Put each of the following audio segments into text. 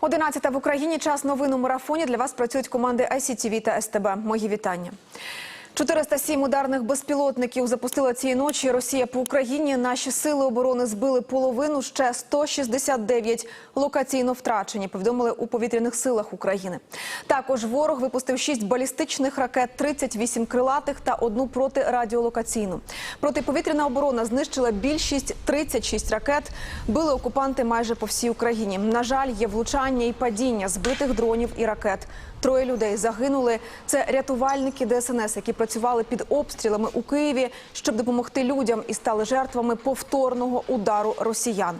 11 в Україні. Час новин у марафоні. Для вас працюють команди ICTV та СТБ. Мої вітання. 407 ударних безпілотників запустила цієї ночі Росія по Україні. Наші сили оборони збили половину, ще 169 локаційно втрачені, повідомили у повітряних силах України. Також ворог випустив 6 балістичних ракет, 38 крилатих та одну протирадіолокаційну. Протиповітряна оборона знищила більшість 36 ракет. Били окупанти майже по всій Україні. На жаль, є влучання і падіння збитих дронів і ракет. Троє людей загинули. Це рятувальники ДСНС, які працювали під обстрілами у Києві, щоб допомогти людям і стали жертвами повторного удару росіян.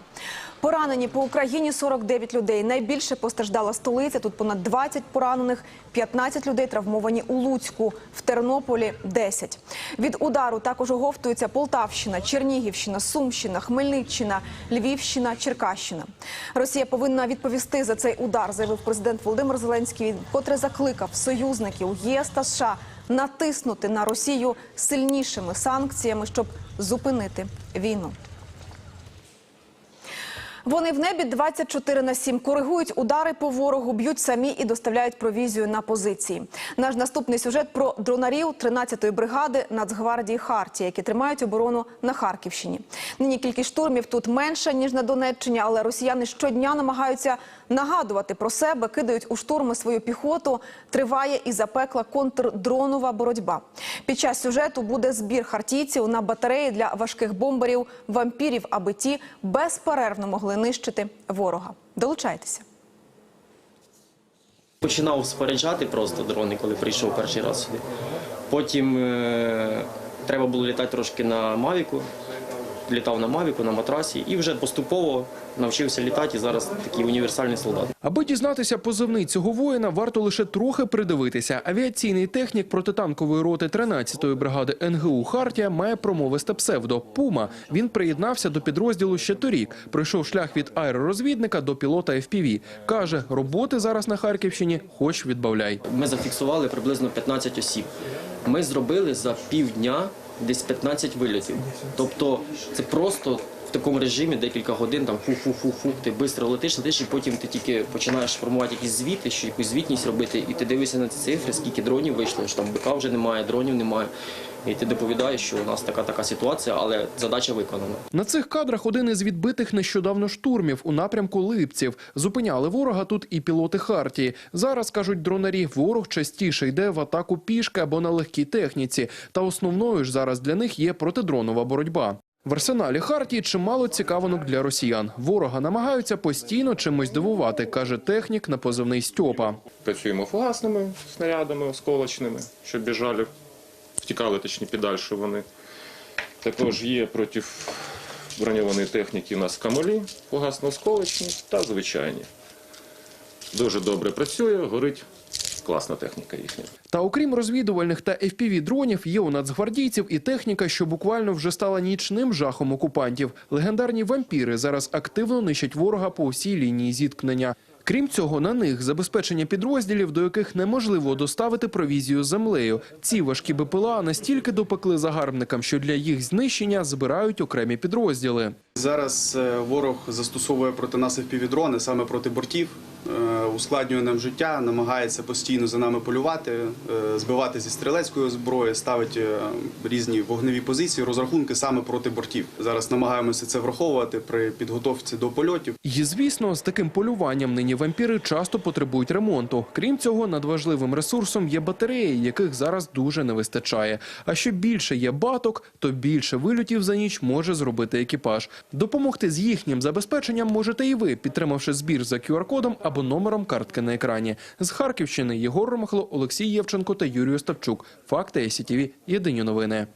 Поранені по Україні 49 людей. Найбільше постраждала столиця. Тут понад 20 поранених, 15 людей травмовані у Луцьку, в Тернополі 10. Від удару також оговтуються Полтавщина, Чернігівщина, Сумщина, Хмельниччина, Львівщина, Черкащина. Росія повинна відповісти за цей удар, заявив президент Володимир Зеленський. Котре закликав союзників ЄС та США натиснути на Росію сильнішими санкціями, щоб зупинити війну. Вони в небі 24 на 7, коригують удари по ворогу, б'ють самі і доставляють провізію на позиції. Наш наступний сюжет про дронарів 13-ї бригади Нацгвардії Хартія, які тримають оборону на Харківщині. Нині кількість штурмів тут менша ніж на Донеччині, але росіяни щодня намагаються нагадувати про себе, кидають у штурми свою піхоту. Триває і запекла контрдронова боротьба. Під час сюжету буде збір хартійців на батареї для важких бомбарів, вампірів, аби ті безперервно могли нищити ворога. Долучайтеся. Починав споряджати просто дрони, коли прийшов перший раз сюди. Потім е, треба було літати трошки на Мавіку. Літав на Мавіку, на матрасі і вже поступово навчився літати. І зараз такий універсальний солдат. Аби дізнатися позивний цього воїна, варто лише трохи придивитися. Авіаційний технік протитанкової роти 13-ї бригади НГУ Хартія має промовисте псевдо Пума. Він приєднався до підрозділу ще торік. Пройшов шлях від аеророзвідника до пілота FPV. Каже, роботи зараз на Харківщині хоч відбавляй. Ми зафіксували приблизно 15 осіб. Ми зробили за півдня десь 15 вильотів. Тобто це просто в такому режимі декілька годин там фу-фу-фу-фу, ти швидко летиш, летиш, і потім ти тільки починаєш формувати якісь звіти, що якусь звітність робити, і ти дивишся на ці цифри, скільки дронів вийшло, що там БК вже немає, дронів немає. І ти доповідаєш, що у нас така така ситуація, але задача виконана. На цих кадрах один із відбитих нещодавно штурмів у напрямку Липців. Зупиняли ворога тут і пілоти Хартії. Зараз кажуть дронарі, ворог частіше йде в атаку пішки або на легкій техніці. Та основною ж зараз для них є протидронова боротьба. В арсеналі Хартії чимало цікавинок для росіян. Ворога намагаються постійно чимось дивувати, каже технік на позивний Стьопа. Працюємо фугасними снарядами осколочними, щоб біжали, втікали точні підальше вони. Також є проти броньованої техніки у нас камолі, фугасно-осколочні та звичайні. Дуже добре працює, горить класна техніка їхня. Та окрім розвідувальних та fpv дронів, є у нацгвардійців і техніка, що буквально вже стала нічним жахом окупантів. Легендарні вампіри зараз активно нищать ворога по всій лінії зіткнення. Крім цього, на них забезпечення підрозділів, до яких неможливо доставити провізію землею. Ці важкі БПЛА настільки допекли загарбникам, що для їх знищення збирають окремі підрозділи. Зараз е, ворог застосовує проти нас півдрони саме проти бортів, ускладнює нам життя, намагається постійно за нами полювати, е, збивати зі стрілецької зброї, ставить е, різні вогневі позиції, розрахунки саме проти бортів. Зараз намагаємося це враховувати при підготовці до польотів. І, звісно, з таким полюванням нині вампіри часто потребують ремонту. Крім цього, надважливим ресурсом є батареї, яких зараз дуже не вистачає. А що більше є баток, то більше вильотів за ніч може зробити екіпаж. Допомогти з їхнім забезпеченням можете і ви, підтримавши збір за QR-кодом або номером картки на екрані. З Харківщини Єгор Ромахло, Олексій Євченко та Юрій Остапчук. Факти СІТІВІ. Єдині новини.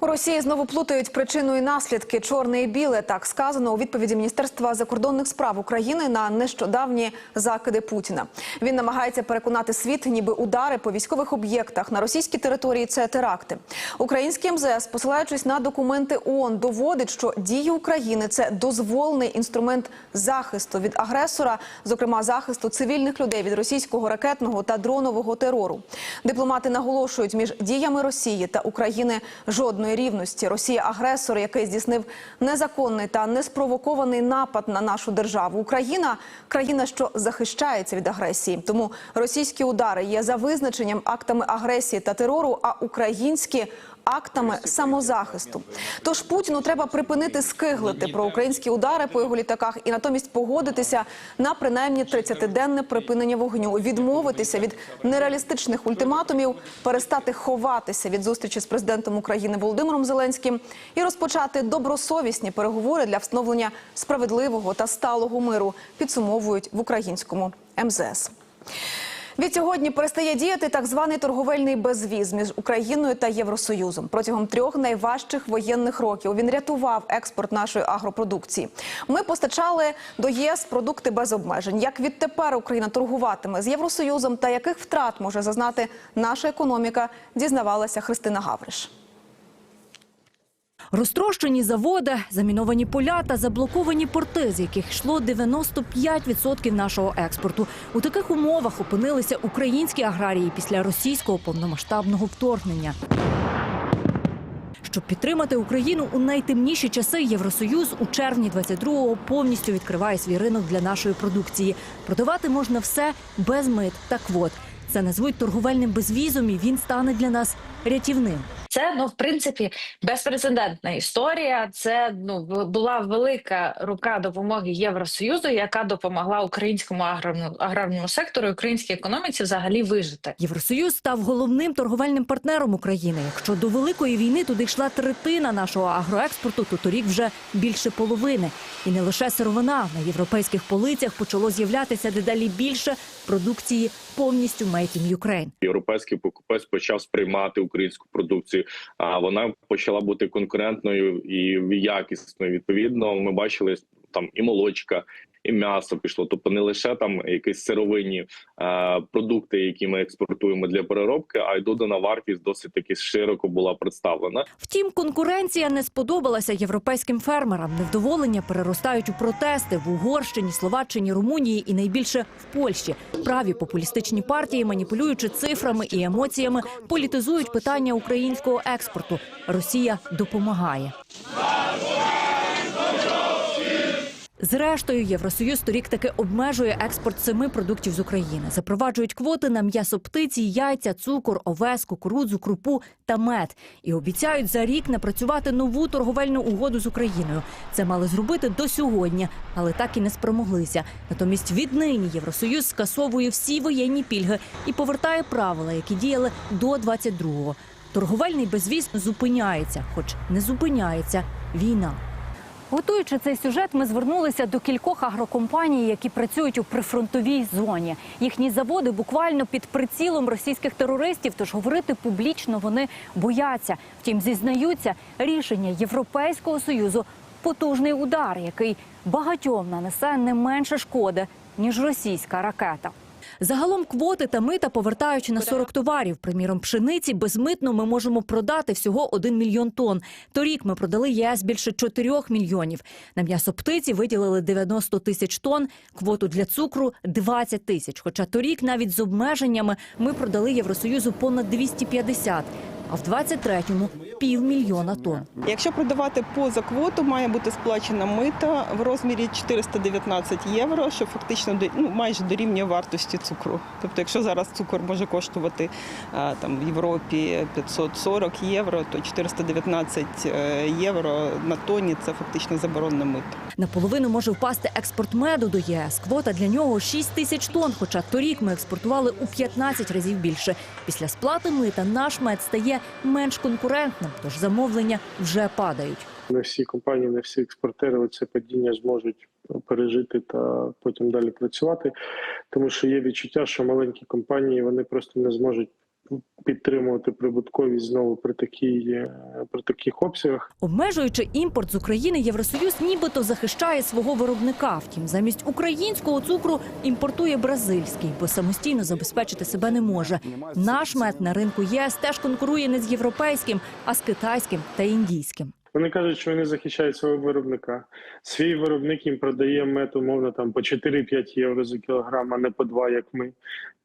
У Росії знову плутають причину і наслідки чорне і біле. Так сказано у відповіді Міністерства закордонних справ України на нещодавні закиди Путіна. Він намагається переконати світ, ніби удари по військових об'єктах на російській території це теракти. Український МЗС, посилаючись на документи ООН, доводить, що дії України це дозволений інструмент захисту від агресора, зокрема захисту цивільних людей від російського ракетного та дронового терору. Дипломати наголошують, між діями Росії та України жодної міжнародної рівності. Росія агресор, який здійснив незаконний та неспровокований напад на нашу державу. Україна країна, що захищається від агресії. Тому російські удари є за визначенням актами агресії та терору, а українські актами самозахисту. Тож Путіну треба припинити скиглити про українські удари по його літаках і натомість погодитися на принаймні 30-денне припинення вогню, відмовитися від нереалістичних ультиматумів, перестати ховатися від зустрічі з президентом України Володимиром Зеленським і розпочати добросовісні переговори для встановлення справедливого та сталого миру. Підсумовують в українському МЗС. Відсьогодні перестає діяти так званий торговельний безвіз між Україною та Євросоюзом. Протягом трьох найважчих воєнних років він рятував експорт нашої агропродукції. Ми постачали до ЄС продукти без обмежень. Як відтепер Україна торгуватиме з Євросоюзом та яких втрат може зазнати наша економіка, дізнавалася Христина Гавриш. Розтрощені заводи, заміновані поля та заблоковані порти, з яких йшло 95% нашого експорту. У таких умовах опинилися українські аграрії після російського повномасштабного вторгнення. Щоб підтримати Україну у найтемніші часи, Євросоюз у червні 22-го повністю відкриває свій ринок для нашої продукції. Продавати можна все без мит та квот. Це назвуть торговельним безвізом, і він стане для нас рятівним. Це ну в принципі безпрецедентна історія. Це ну була велика рука допомоги Євросоюзу, яка допомогла українському аграрному аграрному сектору, українській економіці взагалі вижити. Євросоюз став головним торговельним партнером України. Якщо до великої війни туди йшла третина нашого агроекспорту, то торік вже більше половини. І не лише сировина на європейських полицях почало з'являтися дедалі більше продукції повністю «Made in Ukraine». європейський покупець почав сприймати українську продукцію. А вона почала бути конкурентною і якісною. Відповідно, ми бачили там і молочка, і м'ясо пішло. Тобто не лише там якісь сировинні е, продукти, які ми експортуємо для переробки, а й додана вартість досить таки широко була представлена. Втім, конкуренція не сподобалася європейським фермерам. Невдоволення переростають у протести в Угорщині, Словаччині, Румунії і найбільше в Польщі. Праві популістичні партії, маніпулюючи цифрами і емоціями, політизують питання українського експорту. Росія допомагає. Зрештою, Євросоюз торік таки обмежує експорт семи продуктів з України. Запроваджують квоти на м'ясо птиці, яйця, цукор, овес, кукурудзу, крупу та мед. І обіцяють за рік напрацювати нову торговельну угоду з Україною. Це мали зробити до сьогодні, але так і не спромоглися. Натомість віднині Євросоюз скасовує всі воєнні пільги і повертає правила, які діяли до 22-го. Торговельний безвіз зупиняється, хоч не зупиняється війна. Готуючи цей сюжет, ми звернулися до кількох агрокомпаній, які працюють у прифронтовій зоні. Їхні заводи буквально під прицілом російських терористів, тож говорити публічно вони бояться. Втім, зізнаються, рішення Європейського союзу потужний удар, який багатьом нанесе не менше шкоди ніж російська ракета. Загалом квоти та мита повертають на 40 товарів. Приміром, пшениці безмитно ми можемо продати всього 1 мільйон тонн. Торік ми продали ЄС більше 4 мільйонів. На м'ясо птиці виділили 90 тисяч тонн, квоту для цукру 20 тисяч. Хоча торік навіть з обмеженнями ми продали Євросоюзу понад 250, а в 23-му – півмільйона тонн. Якщо продавати поза квоту, має бути сплачена мита в розмірі 419 євро, що фактично ну, майже дорівнює вартості цукру. Тобто, якщо зараз цукор може коштувати там в Європі 540 євро, то 419 е, євро на тоні це фактично заборонена мита. Наполовину може впасти експорт меду до ЄС. Квота для нього 6 тисяч тонн, хоча торік ми експортували у 15 разів більше. Після сплати мита наш мед стає менш конкурентним, тож замовлення вже падають. не всі компанії, не всі експортери це падіння зможуть пережити та потім далі працювати. Тому що є відчуття, що маленькі компанії вони просто не зможуть підтримувати прибутковість знову при такій е, при таких обсягах. Обмежуючи імпорт з України, Євросоюз нібито захищає свого виробника. Втім, замість українського цукру імпортує бразильський, бо самостійно забезпечити себе не може. Наш мед на ринку єС теж конкурує не з європейським, а з китайським та індійським. Вони кажуть, що вони захищають свого виробника. Свій виробник їм продає мед умовно там по 4-5 євро за кілограм, а не по 2, як ми.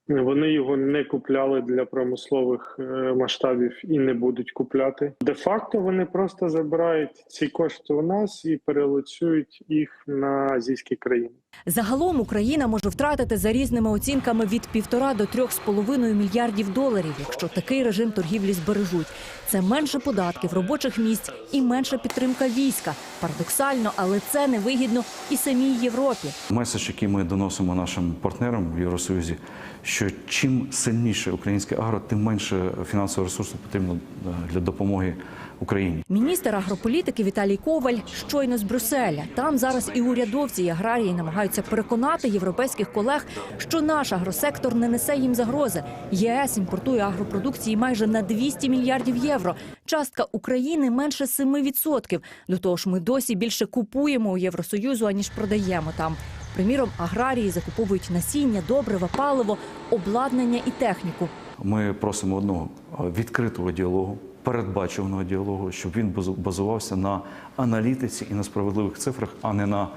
Вони його не купляли для промислових е, масштабів і не будуть купляти. Де факто вони просто забирають ці кошти у нас і перелоцюють їх на азійські країни. Загалом Україна може втратити за різними оцінками від півтора до трьох з половиною мільярдів доларів, якщо такий режим торгівлі збережуть. Це менше податків, робочих місць і менша підтримка війська. Парадоксально, але це невигідно і самій Європі. Меседж, який ми доносимо нашим партнерам в Євросоюзі, що чим сильніше українське агро, тим менше фінансового ресурсу потрібно е, для допомоги Україні. Міністр агрополітики Віталій Коваль щойно з Брюсселя. Там зараз і урядовці, і аграрії намагаються переконати європейських колег, що наш агросектор не несе їм загрози. ЄС імпортує агропродукції майже на 200 мільярдів євро. Частка України менше 7%. До того ж, ми досі більше купуємо у Євросоюзу аніж продаємо там. Приміром, аграрії закуповують насіння, добрива, паливо, обладнання і техніку. Ми просимо одного відкритого діалогу, передбачуваного діалогу, щоб він базу- базувався на аналітиці і на справедливих цифрах, а не на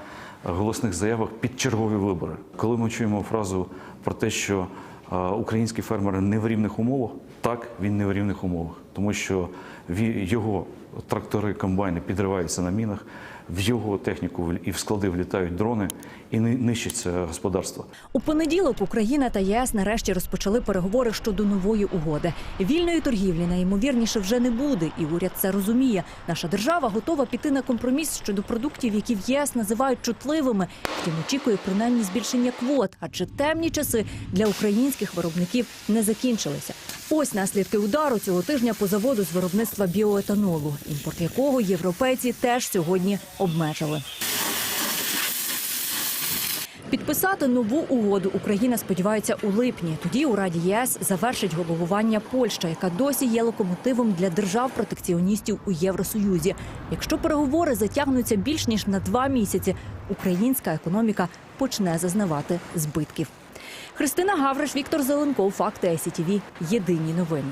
голосних заявах під чергові вибори. Коли ми чуємо фразу про те, що українські фермери не в рівних умовах, так він не в рівних умовах, тому що його трактори, комбайни підриваються на мінах, в його техніку і в склади влітають дрони і ни- нищиться господарство. У понеділок Україна та ЄС нарешті розпочали переговори щодо нової угоди. Вільної торгівлі найімовірніше вже не буде, і уряд це розуміє. Наша держава готова піти на компроміс щодо продуктів, які в ЄС називають чутливими. Втім, очікує принаймні збільшення квот, адже темні часи для українських виробників не закінчилися. Ось наслідки удару цього тижня по заводу з виробництва біоетанолу, імпорт якого європейці теж сьогодні обмежили. Підписати нову угоду Україна сподівається у липні. Тоді у Раді ЄС завершить головування Польща, яка досі є локомотивом для держав-протекціоністів у Євросоюзі. Якщо переговори затягнуться більш ніж на два місяці, українська економіка почне зазнавати збитків. Христина Гавриш, Віктор Зеленков, Факти СІТВ. Єдині новини.